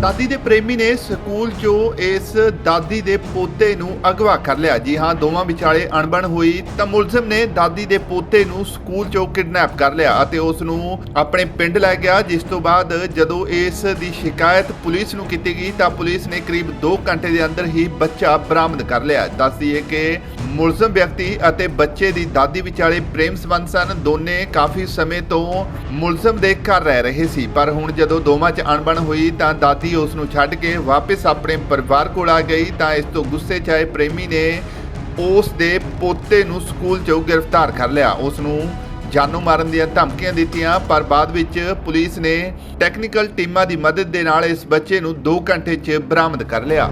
ਦਾਦੀ ਦੇ ਪ੍ਰੇਮੀ ਨੇ ਸਕੂਲ 'ਚੋਂ ਇਸ ਦਾਦੀ ਦੇ ਪੋਤੇ ਨੂੰ ਅਗਵਾ ਕਰ ਲਿਆ। ਜੀ ਹਾਂ, ਦੋਵਾਂ ਵਿਚਾਲੇ ਅਣਬਣ ਹੋਈ ਤਾਂ ਮੁਲਜ਼ਮ ਨੇ ਦਾਦੀ ਦੇ ਪੋਤੇ ਨੂੰ ਸਕੂਲ 'ਚੋਂ ਕਿਡਨੈਪ ਕਰ ਲਿਆ ਅਤੇ ਉਸ ਨੂੰ ਆਪਣੇ ਪਿੰਡ ਲੈ ਗਿਆ, ਜਿਸ ਤੋਂ ਬਾਅਦ ਜਦੋਂ ਇਸ ਦੀ ਸ਼ਿਕਾਇਤ ਪੁਲਿਸ ਨੂੰ ਕੀਤੀ ਗਈ ਤਾਂ ਪੁਲਿਸ ਨੇ ਕਰੀਬ 2 ਘੰਟੇ ਦੇ ਅੰਦਰ ਹੀ ਬੱਚਾ ਬਰਾਮਦ ਕਰ ਲਿਆ। ਦੱਸਦੀ ਦਈਏ ਕਿ ਮੁਲਜ਼ਮ ਵਿਅਕਤੀ ਅਤੇ ਬੱਚੇ ਦੀ ਦਾਦੀ ਵਿਚਾਲੇ ਪ੍ਰੇਮ ਸੰਬੰਧ ਸਨ। ਦੋਨੇ ਕਾਫੀ ਸਮੇਂ ਤੋਂ ਮੁਲਜ਼ਮ ਦੇ ਘਰ ਰਹਿ ਰਹੇ ਸੀ। ਪਰ ਹੁਣ ਜਦੋਂ ਦੋਵਾਂ 'ਚ ਅਣਬਣ ਹੋਈ ਤਾਂ ਦਾਦੀ ਉਸ ਨੂੰ ਛੱਡ ਕੇ ਵਾਪਸ ਆਪਣੇ ਪਰਿਵਾਰ ਕੋਲ ਆ ਗਈ ਤਾਂ ਇਸ ਤੋਂ ਗੁੱਸੇ 'ਚ ਆਏ ਪ੍ਰੇਮੀ ਨੇ ਉਸ ਦੇ ਪੋਤੇ ਨੂੰ ਸਕੂਲ 'ਚੋਂ ਗ੍ਰਿਫਤਾਰ ਕਰ ਲਿਆ। ਉਸ ਨੂੰ ਜਾਨੋਂ ਮਾਰਨ ਦੀਆਂ ਧਮਕੀਆਂ ਦਿੱਤੀਆਂ, ਪਰ ਬਾਅਦ ਵਿੱਚ ਪੁਲਿਸ ਨੇ ਟੈਕਨੀਕਲ ਟੀਮਾਂ ਦੀ ਮਦਦ ਦੇ ਨਾਲ ਇਸ ਬੱਚੇ ਨੂੰ 2 ਘੰਟੇ 'ਚ ਬਰਾਮਦ ਕਰ ਲਿਆ।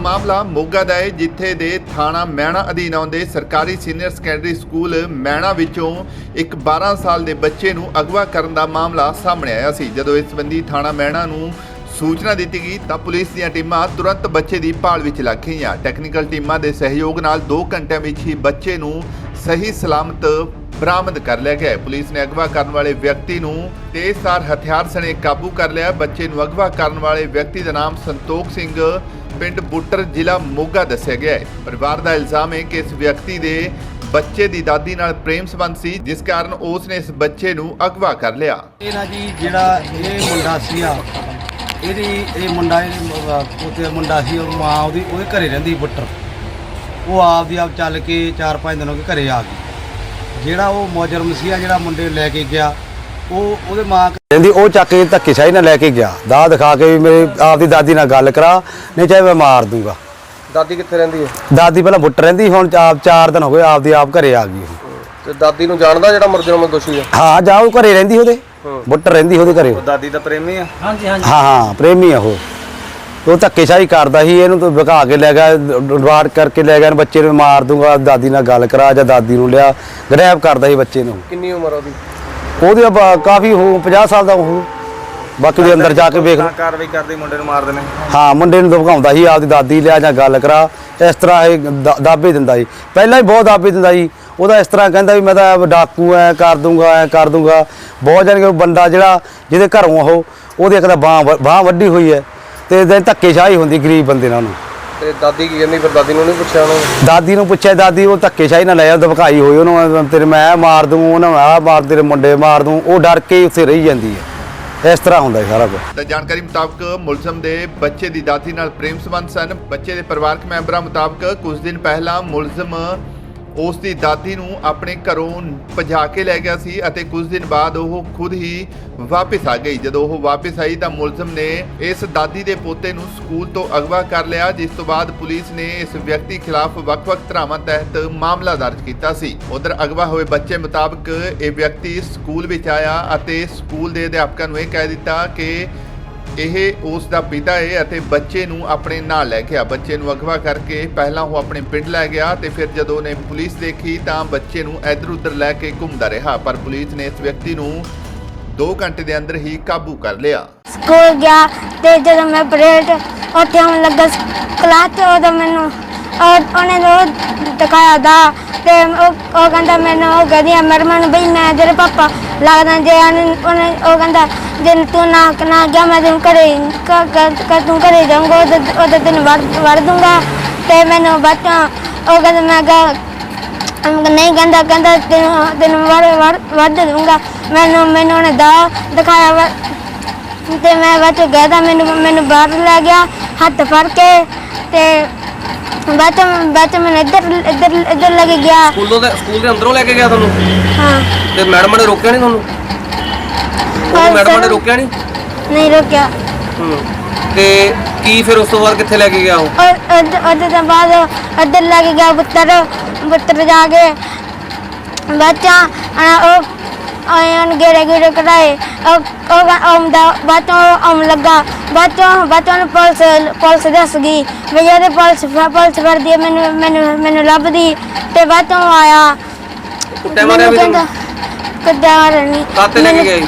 ਮਾਮਲਾ ਮੋਗਾ ਦਾ ਹੈ, ਜਿੱਥੇ ਦੇ ਥਾਣਾ ਮਹਿਣਾ ਅਧੀਨ ਆਉਂਦੇ ਸਰਕਾਰੀ ਸੀਨੀਅਰ ਸੈਕੰਡਰੀ ਸਕੂਲ ਮਹਿਣਾ ਵਿੱਚੋਂ ਇੱਕ 12 ਸਾਲ ਦੇ ਬੱਚੇ ਨੂੰ ਅਗਵਾ ਕਰਨ ਦਾ ਮਾਮਲਾ ਸਾਹਮਣੇ ਆਇਆ ਸੀ। ਜਦੋਂ ਇਸ ਸੰਬੰਧੀ ਥਾਣਾ ਮਹਿਣਾ ਨੂੰ ਸੂਚਨਾ ਦਿੱਤੀ ਗਈ ਤਾਂ ਪੁਲਿਸ ਦੀਆਂ ਟੀਮਾਂ ਤੁਰੰਤ ਬੱਚੇ ਦੀ ਭਾਲ ਵਿੱਚ ਲੱਗ ਗਈਆਂ। ਟੈਕਨੀਕਲ ਟੀਮਾਂ ਦੇ ਸਹਿਯੋਗ ਨਾਲ 2 ਘੰਟਿਆਂ ਵਿੱਚ ਹੀ ਬੱਚੇ ਨੂੰ ਸਹੀ ਸਲਾਮਤ ਬਰਾਮਦ ਕਰ ਲਿਆ ਗਿਆ ਹੈ। ਪੁਲਿਸ ਨੇ ਅਗਵਾ ਕਰਨ ਵਾਲੇ ਵਿਅਕਤੀ ਨੂੰ ਤੇਜ਼ਧਾਰ ਹਥਿਆਰ ਸਣੇ ਕਾਬੂ ਕਰ ਲਿਆ। ਬੱਚੇ ਨੂੰ ਅਗਵਾ ਕਰਨ ਵਾਲੇ ਵਿਅਕਤੀ ਦਾ ਨਾਮ ਸੰਤੋਖ ਸਿੰਘ, ਪਿੰਡ ਬੁੱਟਰ, ਜ਼ਿਲ੍ਹਾ ਮੋਗਾ ਦੱਸਿਆ ਗਿਆ ਹੈ। ਪਰਿਵਾਰ ਦਾ ਇਲਜ਼ਾਮ ਹੈ ਕਿ ਇਸ ਵਿਅਕਤੀ ਦੇ ਬੱਚੇ ਦੀ ਦਾਦੀ ਨਾਲ ਪ੍ਰੇਮ ਸੰਬੰਧ ਸੀ, ਜਿਸ ਕਾਰਨ ਉਸ ਨੇ ਇਸ ਬੱਚੇ ਨੂੰ ਅਗਵਾ ਕਰ ਲਿਆ। ਇਹ ਨਾ ਜੀ, ਜਿਹੜਾ ਇਹ ਮੁੰਡਾ ਸੀ ਆ ਇਹਦੀ, ਇਹ ਮੁੰਡਾ, ਇਹ ਉਹਦੇ ਮੁੰਡਾ ਸੀ, ਉਹ ਮਾਂ ਉਹਦੀ, ਉਹਦੇ ਘਰੇ ਰਹਿੰਦੀ ਬੁੱਟਰ। ਉਹ ਆਪ ਦੀ ਆਪ ਚੱਲ ਕੇ 4-5 ਦਿਨ ਹੋ ਗਏ ਘਰੇ ਆ ਗਈ। ਜਿਹੜਾ ਉਹ ਮੁਜਰਮ ਸੀ ਜਿਹੜਾ ਮੁੰਡੇ ਲੈ ਕੇ ਗਿਆ ਉਹ ਉਹਦੇ ਮਾਂ ਕਹਿੰਦੀ ਉਹ ਚੱਕ ਕੇ ਧੱਕੇਸ਼ਾਹੀ ਨਾਲ ਲੈ ਕੇ ਗਿਆ। ਦਾ ਦਿਖਾ ਕੇ ਵੀ ਮੇਰੀ ਆਪਦੀ ਦਾਦੀ ਨਾਲ ਗੱਲ ਕਰਾ ਨਹੀਂ ਚਾਹੇ ਮੈਂ ਮਾਰ ਦੂੰਗਾ। ਦਾਦੀ ਕਿੱਥੇ ਰਹਿੰਦੀ ਹੈ? ਦਾਦੀ ਪਹਿਲਾਂ ਬੁੱਟ ਰਹਿੰਦੀ ਹੁਣ ਆਪ 4 ਦਿਨ ਹੋ ਗਏ ਆਪਦੀ ਆਪ ਘਰੇ ਆ ਗਈ। ਉਹ। ਤੇ ਦਾਦੀ ਨੂੰ ਜਾਣਦਾ ਜਿਹੜਾ ਮੁਰਜਰਮ ਦੋਸ਼ੀ ਹੈ? ਹਾਂ ਜਾ ਉਹ ਘਰੇ ਰਹਿੰਦੀ ਉਹਦੇ। ਬੁੱਟ ਰਹਿੰਦੀ ਉਹਦੇ ਘਰੇ। ਦਾਦੀ ਦਾ ਪ੍ਰੇਮੀ ਆ। ਹਾਂਜੀ ਹਾਂਜੀ। ਹਾਂ ਹਾਂ ਪ੍ਰੇਮੀ ਆ ਉਹ। ਉਹ ਧੱਕੇਸ਼ਾਹੀ ਕਰਦਾ ਸੀ ਇਹਨੂੰ ਤਾਂ ਭਗਾ ਕੇ ਲੈ ਗਿਆ ਡਵਾਰ ਕਰਕੇ ਲੈ ਗਿਆ ਬੱਚੇ ਨੂੰ ਮਾਰ ਦੂੰਗਾ ਦਾਦੀ ਨਾਲ ਗੱਲ ਕਰਾ ਜਾਂ ਦਾਦੀ ਨੂੰ ਲਿਆ ਗ੍ਰੈਬ ਕਰਦਾ ਸੀ ਬੱਚੇ ਨੂੰ। ਕਿੰਨੀ ਉਮਰ ਉਹਦੀ? ਉਹਦੀ ਕਾਫੀ ਹੋ 50 ਸਾਲ ਦਾ ਉਹ। ਬਾਕੀ ਦੇ ਅੰਦਰ ਜਾ ਕੇ ਵੇਖ ਲਓ। ਕਾਰਵਾਈ ਕਰਦੇ ਮੁੰਡੇ ਨੂੰ ਮਾਰ ਦੇਣੇ। ਹਾਂ ਮੁੰਡੇ ਨੂੰ ਧਮਕਾਉਂਦਾ ਸੀ ਆਪਦੀ ਦਾਦੀ ਲਿਆ ਜਾਂ ਗੱਲ ਕਰਾ। ਇਸ ਤਰ੍ਹਾਂ ਇਹ ਦਾ- ਦਾਅਵੇ ਦਿੰਦਾ ਸੀ। ਪਹਿਲਾਂ ਹੀ ਬਹੁਤ ਦਾਅਵੇ ਦਿੰਦਾ ਸੀ। ਉਹਦਾ ਇਸ ਤਰ੍ਹਾਂ ਕਹਿੰਦਾ ਵੀ ਮੈਂ ਤਾਂ ਡਾਕੂ ਐ ਕਰ ਦੂੰਗਾ ਐ ਕਰ ਦੂੰਗਾ। ਬਹੁਤ ਜਾਨ ਕਿ ਬੰਦਾ ਜਿਹੜਾ ਜਿਹਦੇ ਘਰੋਂ ਉਹ ਉਹਦੇ ਇੱਕ ਤਾਂ ਬਾਹ ਬਾਹ ਵੱਡੀ ਹੋਈ ਹੈ। ਤੇ ਦਿਨ ਧੱਕੇਸ਼ਾਹੀ ਹੁੰਦੀ ਗਰੀਬ ਬੰਦੇ ਨਾਲ ਉਹਨੂੰ। ਤੇ ਦਾਦੀ ਕੀ ਕਹਿੰਦੀ ਫਿਰ ਦਾਦੀ ਨੂੰ ਨਹੀਂ ਪੁੱਛਿਆ ਉਹਨੂੰ? ਦਾਦੀ ਨੂੰ ਪੁੱਛਿਆ ਦਾਦੀ ਉਹ ਧੱਕੇਸ਼ਾਹੀ ਨਾਲ ਲੈ ਜਾ ਧਮਕਾਈ ਹੋਈ ਉਹਨੂੰ ਤੇਰੇ ਮੈਂ ਮਾਰ ਦੂੰ ਉਹਨਾਂ ਆ ਮਾਰ ਤੇਰੇ ਮੁੰਡੇ ਮਾਰ ਦੂੰ ਉਹ ਡਰ ਕੇ ਹੀ ਉੱਥੇ ਰਹੀ ਜਾਂਦੀ ਹੈ। ਇਸ ਤਰ੍ਹਾਂ ਹੁੰਦਾ ਹੈ ਸਾਰਾ ਕੁਝ ਤਾਂ ਜਾਣਕਾਰੀ ਮੁਤਾਬਕ ਮੁਲਜ਼ਮ ਦੇ ਬੱਚੇ ਦੀ ਦਾਦੀ ਨਾਲ ਪ੍ਰੇਮ ਸੰਬੰਧ ਸਨ। ਬੱਚੇ ਦੇ ਪਰਿਵਾਰਕ ਮੈਂਬਰਾਂ ਮੁਤਾਬਕ ਕੁਝ ਦਿਨ ਪਹਿਲਾਂ ਮੁਲਜ਼ਮ ਉਸ ਦੀ ਦਾਦੀ ਨੂੰ ਆਪਣੇ ਘਰੋਂ ਭਜਾ ਕੇ ਲੈ ਗਿਆ ਸੀ ਅਤੇ ਕੁਝ ਦਿਨ ਬਾਅਦ ਉਹ ਖੁਦ ਹੀ ਵਾਪਸ ਆ ਗਈ। ਜਦੋਂ ਉਹ ਵਾਪਸ ਆਈ ਤਾਂ ਮੁਲਜ਼ਮ ਨੇ ਇਸ ਦਾਦੀ ਦੇ ਪੋਤੇ ਨੂੰ ਸਕੂਲ ਤੋਂ ਅਗਵਾ ਕਰ ਲਿਆ, ਜਿਸ ਤੋਂ ਬਾਅਦ ਪੁਲਿਸ ਨੇ ਇਸ ਵਿਅਕਤੀ ਖਿਲਾਫ ਵੱਖ-ਵੱਖ ਧਰਾਵਾਂ ਤਹਿਤ ਮਾਮਲਾ ਦਰਜ ਕੀਤਾ ਸੀ। ਉਧਰ ਅਗਵਾ ਹੋਏ ਬੱਚੇ ਮੁਤਾਬਕ ਇਹ ਵਿਅਕਤੀ ਸਕੂਲ ਵਿੱਚ ਆਇਆ ਅਤੇ ਸਕੂਲ ਦੇ ਅਧਿਆਪਕਾਂ ਨੂੰ ਇਹ ਕਹਿ ਦਿੱਤਾ ਕਿ ਇਹ ਉਸ ਦਾ ਪਿਤਾ ਹੈ ਅਤੇ ਬੱਚੇ ਨੂੰ ਆਪਣੇ ਨਾਲ ਲੈ ਗਿਆ। ਬੱਚੇ ਨੂੰ ਅਗਵਾ ਕਰਕੇ ਪਹਿਲਾਂ ਉਹ ਆਪਣੇ ਪਿੰਡ ਲੈ ਗਿਆ ਤੇ ਫਿਰ ਜਦੋਂ ਉਹਨੇ ਪੁਲਿਸ ਦੇਖੀ ਤਾਂ ਬੱਚੇ ਨੂੰ ਇੱਧਰ ਉੱਧਰ ਲੈ ਕੇ ਘੁੰਮਦਾ ਰਿਹਾ, ਪਰ ਪੁਲਿਸ ਨੇ ਇਸ ਵਿਅਕਤੀ ਨੂੰ 2 ਘੰਟੇ ਦੇ ਅੰਦਰ ਹੀ ਕਾਬੂ ਕਰ ਲਿਆ। ਸਕੂਲ ਗਿਆ ਤੇ ਜਦੋਂ ਮੈਂ ਪਰੇਡ ਉੱਥੇ ਆਉਣ ਲੱਗਾ ਕਲਾਸ ਤੇ ਉਦੋਂ ਮੈਨੂੰ ਉਹ, ਉਹਨੇ ਉਹ ਦਿਖਾਇਆ ਦਾ ਤੇ ਉਹ ਉਹ ਕਹਿੰਦਾ ਮੈਨੂੰ ਉਹ ਕਹਿੰਦੀ ਮਰਮਨ ਬਈ, ਮੈਂ ਤੇਰੇ ਪਾਪਾ ਲੱਗਦਾ ਜੇ ਉਹ ਕਹਿੰਦਾ, ਜੇ ਤੂੰ ਨਾ ਨਾ ਗਿਆ ਮੈਂ ਤੈਨੂੰ ਘਰੇ ਕ- ਤੂੰ ਘਰੇ ਜਾਊਂਗਾ, ਉਹਦੇ ਤੈਨੂੰ ਵੜ ਦੂੰਗਾ ਤੇ ਮੈਨੂੰ ਬੱਚਾ ਉਹ ਕਹਿੰਦਾ, ਮੈਂ ਕਿਹਾ ਨਹੀਂ ਕਹਿੰਦਾ ਕਹਿੰਦਾ ਤੈਨੂੰ ਤੈਨੂੰ ਵੜ ਵੜ ਵੱਢ ਦੂੰਗਾ ਮੈਨੂੰ ਮੈਨੂੰ ਉਹਨੇ ਦਾ ਦਿਖਾਇਆ ਤੇ ਮੈਂ ਬੱਚ ਗਿਆ ਤਾਂ ਮੈਨੂੰ ਮੈਨੂੰ ਬਾਹਰ ਲੈ ਗਿਆ, ਹੱਥ ਫੜ ਕੇ ਤੇ ਬੱਚ ਬੱਚ ਮੈਨੂੰ ਇੱਧਰ ਇੱਧਰ ਇੱਧਰ ਲੈ ਕੇ ਗਿਆ। ਸਕੂਲੋਂ ਦੇ ਸਕੂਲ ਦੇ ਅੰਦਰੋਂ ਲੈ ਕੇ ਗਿਆ ਤੁਹਾਨੂੰ? ਹਾਂ। ਤੇ ਮੈਡਮ ਨੇ ਰੋਕਿਆ ਨਹੀਂ ਤੁਹਾਨੂੰ? ਔਰ ਮੈਡਮ ਨੇ ਰੋਕਿਆ ਨਹੀਂ? ਨਹੀਂ ਰੁਕਿਆ। ਹੂੰ। ਤੇ ਕੀ ਫਿਰ ਉਸ ਤੋਂ ਬਾਅਦ ਕਿੱਥੇ ਲੈ ਕੇ ਗਿਆ ਉਹ? ਔਰ ਉਹਦੇ- ਉਹਦੇ ਤੋਂ ਬਾਅਦ ਇੱਧਰ ਲੈ ਕੇ ਗਿਆ ਪੁੱਤਰ ਪੁੱਤਰ ਜਾ ਗੇੜੇ ਗੇੜੇ ਕਰਾਏ ਉਹ ਉਹ ਆਉਂਦਾ ਬਾਤੋਂ ਆਉਣ ਲੱਗਾ ਬਾਤੋਂ ਬਾਤੋਂ ਨੂੰ ਪੁਲਿਸ ਪੁਲਿਸ ਦੱਸ ਗਈ ਵੀ ਇਹਦੇ ਪੁਲਿਸ ਪੁਲਿਸ ਵਰਦੀ ਮੈਨੂੰ ਮੈਨੂੰ ਮੈਨੂੰ ਲੱਭਦੀ ਤੇ ਬਾਤੋਂ ਆਇਆ ਕੁੱਟਿਆ ਮਾਰਿਆ ਵੀ ਕਹਿੰਦਾ ਮਾਰਿਆ ਨਹੀਂ ਕਾਤੇ ਲੈ ਕੇ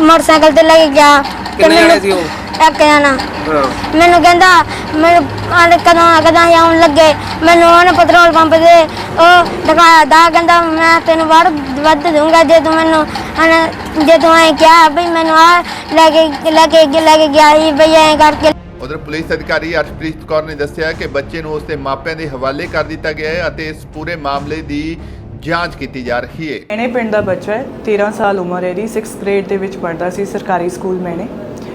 ਮੋਟਰਸਾਈਕਲ ਤੇ ਲੈ ਕੇ ਗਿਆ ਕਿੰਨੇ ਜਣੇ ਸੀ ਉਹ? ਇੱਕ ਜਣਾ। ਹਾਂ। ਮੈਨੂੰ ਕਹਿੰਦਾ ਮੈਨੂੰ ਕਦੋਂ ਕਦੋਂ ਹੀ ਆਉਣ ਲੱਗੇ? ਮੈਨੂੰ ਉਹਨੇ ਪੈਟਰੋਲ ਪੰਪ ਦੇ ਉਹ ਦਿਖਾਇਆ ਦਾ ਕਹਿੰਦਾ ਮੈਂ ਤੈਨੂੰ ਵੱਧ ਵੱਧ ਦੂੰਗਾ ਜੇ ਤੂੰ ਮੈਨੂੰ ਆਂਹਦੇ- ਜੇ ਤੂੰ ਐ ਕਿਹਾ ਬਈ ਮੈਨੂੰ ਆ ਲੈ ਕੇ ਲੈ ਕੇ ਲੈ ਕੇ ਗਿਆ ਸੀ ਬਈ ਐ ਕਰਕੇ। ਉਧਰ ਪੁਲਿਸ ਅਧਿਕਾਰੀ ਅਰਸ਼ਪ੍ਰੀਤ ਕੌਰ ਨੇ ਦੱਸਿਆ ਕਿ ਬੱਚੇ ਨੂੰ ਉਸਦੇ ਮਾਪਿਆਂ ਦੇ ਹਵਾਲੇ ਕਰ ਦਿੱਤਾ ਗਿਆ ਹੈ ਅਤੇ ਇਸ ਪੂਰੇ ਮਾਮਲੇ ਦੀ ਜਾਂਚ ਕੀਤੀ ਜਾ ਰਹੀ ਹੈ। ਮੈਨੇ ਪਿੰਡ ਦਾ ਬੱਚਾ ਹੈ 13 ਸਾਲ ਉਮਰ ਹੈ ਇਹਦੀ 6th ਗ੍ਰੇਡ ਦੇ ਵਿੱਚ ਪੜ੍ਹਦਾ ਸੀ ਸਰਕਾਰੀ ਸਕੂਲ ਮੈਨੇ।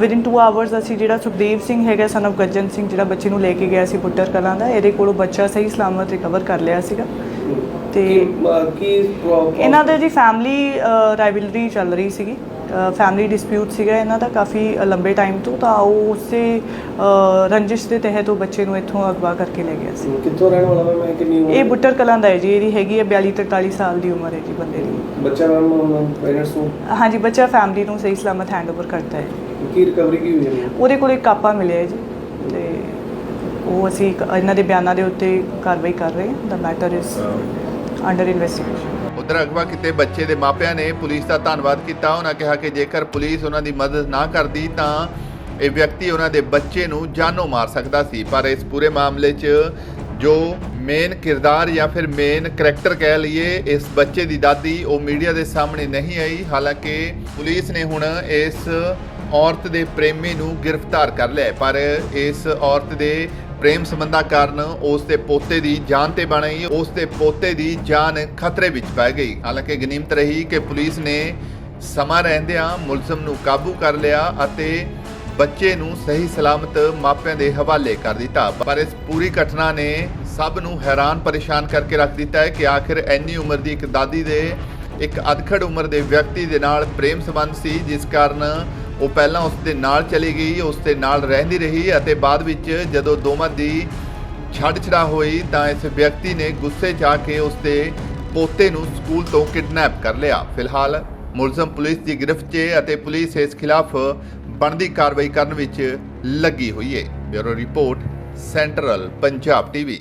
ਵਿਦਿਨ 2 ਆਵਰਸ ਅਸੀਂ ਜਿਹੜਾ ਸੁਖਦੇਵ ਸਿੰਘ ਹੈਗਾ ਸਨ of ਗੱਜਨ ਸਿੰਘ ਜਿਹੜਾ ਬੱਚੇ ਨੂੰ ਲੈ ਕੇ ਗਿਆ ਸੀ ਬੁੱਟਰ ਕਲਾਂ ਦਾ ਇਹਦੇ ਕੋਲੋਂ ਬੱਚਾ ਸਹੀ ਸਲਾਮਤ ਰਿਕਵਰ ਕਰ ਲਿਆ ਸੀਗਾ। ਤੇ ਕੀ ਇਹਨਾਂ ਦੇ ਜੀ ਫੈਮਿਲੀ ਰਾਈਵਲਰੀ ਚੱਲ ਰਹੀ ਸੀਗੀ। ਫੈਮਿਲੀ ਡਿਸਪਿਊਟ ਸੀਗਾ ਇਹਨਾਂ ਦਾ ਕਾਫੀ ਲੰਬੇ ਟਾਈਮ ਤੋਂ ਤਾਂ ਉਹ ਉਸੇ ਰੰਜਿਸ਼ ਦੇ ਤਹਿਤ ਉਹ ਬੱਚੇ ਨੂੰ ਇੱਥੋਂ ਅਗਵਾ ਕਰਕੇ ਲੈ ਗਿਆ ਸੀ। ਕਿੱਥੋਂ ਰਹਿਣ ਵਾਲਾ ਮੈਂ ਕਿੰਨੀ ਉਮਰ ਇਹ ਬੁੱਟਰ ਕਲਾਂ ਦਾ ਹੈ ਜੀ ਇਹਦੀ ਹੈਗੀ ਹੈ 42 43 ਸਾਲ ਦੀ ਉਮਰ ਹੈ ਜੀ ਬੰਦੇ ਦੀ। ਬੱਚਾ ਮੈਮ ਪੇਰੈਂਟਸ ਨੂੰ? ਹਾਂਜੀ ਬੱਚਾ ਫੈਮਿਲੀ ਨੂੰ ਸਹੀ ਸਲਾਮਤ ਹੈਂਡਓਵਰ ਕਰਦਾ ਹੈ। ਕੀ ਰਿਕਵਰੀ ਕੀ ਹੋਈ ਹੈ? ਉਹਦੇ ਕੋਲ ਇੱਕ ਕਾਪਾ ਮਿਲਿਆ ਹੈ ਜੀ। ਤੇ ਉਹ ਅਸੀਂ ਇੱਕ- ਇਹਨਾਂ ਦੇ ਬਿਆਨਾਂ ਦੇ ਉੱਤੇ ਕਾਰਵਾਈ ਕਰ ਰਹੇ ਹਾਂ। ਦਾ ਮੈਟਰ ਇਜ਼ ਅੰਡਰ ਇਨਵੈਸਟੀਗੇਸ਼ਨ ਉਧਰ ਅਗਵਾ ਕੀਤੇ ਬੱਚੇ ਦੇ ਮਾਪਿਆਂ ਨੇ ਪੁਲਿਸ ਦਾ ਧੰਨਵਾਦ ਕੀਤਾ। ਉਹਨਾਂ ਕਿਹਾ ਕਿ ਜੇਕਰ ਪੁਲਿਸ ਉਹਨਾਂ ਦੀ ਮਦਦ ਨਾ ਕਰਦੀ ਤਾਂ ਇਹ ਵਿਅਕਤੀ ਉਹਨਾਂ ਦੇ ਬੱਚੇ ਨੂੰ ਜਾਨੋਂ ਮਾਰ ਸਕਦਾ ਸੀ। ਪਰ ਇਸ ਪੂਰੇ ਮਾਮਲੇ 'ਚ ਜੋ ਮੇਨ ਕਿਰਦਾਰ ਜਾਂ ਫਿਰ ਮੇਨ ਕਰੈਕਟਰ ਕਹਿ ਲਈਏ ਇਸ ਬੱਚੇ ਦੀ ਦਾਦੀ ਉਹ ਮੀਡੀਆ ਦੇ ਸਾਹਮਣੇ ਨਹੀਂ ਆਈ। ਹਾਲਾਂਕਿ ਪੁਲਿਸ ਨੇ ਹੁਣ ਇਸ ਔਰਤ ਦੇ ਪ੍ਰੇਮੀ ਨੂੰ ਗ੍ਰਿਫਤਾਰ ਕਰ ਲਿਆ ਪਰ ਇਸ ਔਰਤ ਦੇ ਪ੍ਰੇਮ ਸੰਬੰਧਾਂ ਕਾਰਨ ਉਸ ਦੇ ਪੋਤੇ ਦੀ ਜਾਨ ਤੇ ਬਣ ਉਸ ਦੇ ਪੋਤੇ ਦੀ ਜਾਨ ਖਤਰੇ ਵਿੱਚ ਪੈ ਗਈ। ਹਾਲਾਂਕਿ ਗਨੀਮਤ ਰਹੀ ਕਿ ਪੁਲਿਸ ਨੇ ਸਮਾਂ ਰਹਿੰਦਿਆਂ ਮੁਲਜ਼ਮ ਨੂੰ ਕਾਬੂ ਕਰ ਲਿਆ ਅਤੇ ਬੱਚੇ ਨੂੰ ਸਹੀ ਸਲਾਮਤ ਮਾਪਿਆਂ ਦੇ ਹਵਾਲੇ ਕਰ ਦਿੱਤਾ। ਪਰ ਇਸ ਪੂਰੀ ਘਟਨਾ ਨੇ ਸਭ ਨੂੰ ਹੈਰਾਨ ਪਰੇਸ਼ਾਨ ਕਰਕੇ ਰੱਖ ਦਿੱਤਾ ਹੈ ਕਿ ਆਖਿਰ ਇੰਨੀ ਉਮਰ ਦੀ ਇੱਕ ਦਾਦੀ ਦੇ ਇੱਕ ਅਧਖੜ ਉਮਰ ਦੇ ਵਿਅਕਤੀ ਦੇ ਨਾਲ ਪ੍ਰੇਮ ਸੰਬੰਧ ਸੀ, ਜਿਸ ਕਾਰਨ ਉਹ ਪਹਿਲਾਂ ਉਸ ਦੇ ਨਾਲ ਚਲੀ ਗਈ, ਉਸ ਦੇ ਨਾਲ ਰਹਿੰਦੀ ਰਹੀ ਅਤੇ ਬਾਅਦ ਵਿੱਚ ਜਦੋਂ ਦੋਵਾਂ ਦੀ ਛੱਡ ਛੜਾ ਹੋਈ ਤਾਂ ਇਸ ਵਿਅਕਤੀ ਨੇ ਗੁੱਸੇ 'ਚ ਆ ਕੇ ਉਸ ਦੇ ਪੋਤੇ ਨੂੰ ਸਕੂਲ ਤੋਂ ਕਿਡਨੈਪ ਕਰ ਲਿਆ। ਫਿਲਹਾਲ ਮੁਲਜ਼ਮ ਪੁਲਿਸ ਦੀ ਗ੍ਰਿਫਤ 'ਚ ਅਤੇ ਪੁਲਿਸ ਇਸ ਖਿਲਾਫ ਬਣਦੀ ਕਾਰਵਾਈ ਕਰਨ ਵਿੱਚ ਲੱਗੀ ਹੋਈ ਹੈ bureau report, central Punjab TV.